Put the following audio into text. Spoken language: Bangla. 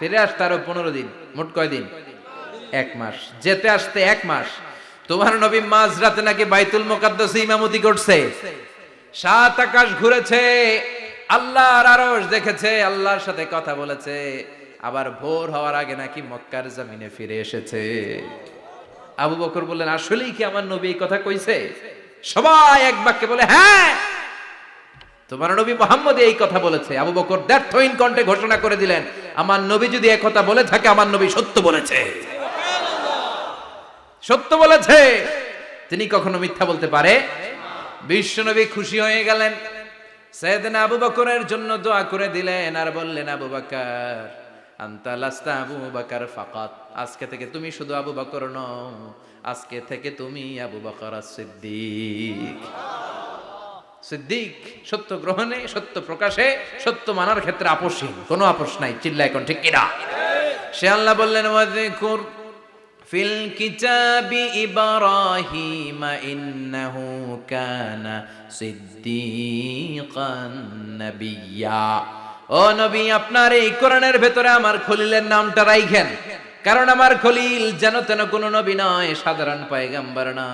ফিরে আসতে আরও পনেরো দিন, মোট কয় দিন? এক মাস। যেতে আসতে এক মাস। তোমার নবী মাঝরাতে নাকি বাইতুল মোকাদ্দাসে ইমামতি করছে। সাত আকাশ ঘুরেছে, আল্লাহর আরশ দেখেছে, আল্লাহর সাথে কথা বলেছে। আবার ভোর হওয়ার আগে নাকি মক্কার জমিনে ফিরে এসেছে। আবু বকর বললেন, আসলেই কি আমার নবী এই কথা কইছে? সবাই এক বাক্যে বলে হ্যাঁ তোমার নবী মোহাম্মদ এই কথা বলেছে। আবু বকর দ্ব্যর্থহীন কণ্ঠে ঘোষণা করে দিলেন আমার নবী যদি একথা বলে থাকে, আমার নবী সত্য বলেছে। সত্য বলেছে। তিনি কখনো মিথ্যা বলতে পারে? বিশ্ব নবী খুশি হয়ে গেলেন। সৈয়দনা আবু বকরের জন্য দোয়া করে দিলেন আর বললেন, আবু বকর, আন্তা লাস্তা আবু বকর ফাকাত। আজকে থেকে তুমি শুধু আবু বকর নও, আজকে থেকে তুমি আবু বকর সিদ্দিক সিদ্দিক, সত্য গ্রহণে, সত্য প্রকাশে, সত্য মানার ক্ষেত্রে আপোষহীন। কোনো আপোষ নাই চিল্লা এখন ঠিক কিনা? সে আল্লাহ বললেন, ওয়াযকুর ফিল কিতাবি ইব্রাহিম, ইন্নাহু কানা সিদ্দিকান নাবিয়্যা ও নবী, আপনার এই কোরআনের ভেতরে আমার খলিলের নামটা রাইখেন। কারণ আমার খলিল যেন তেন কোনো নবী নয়, সাধারণ পয়গাম্বর নয়।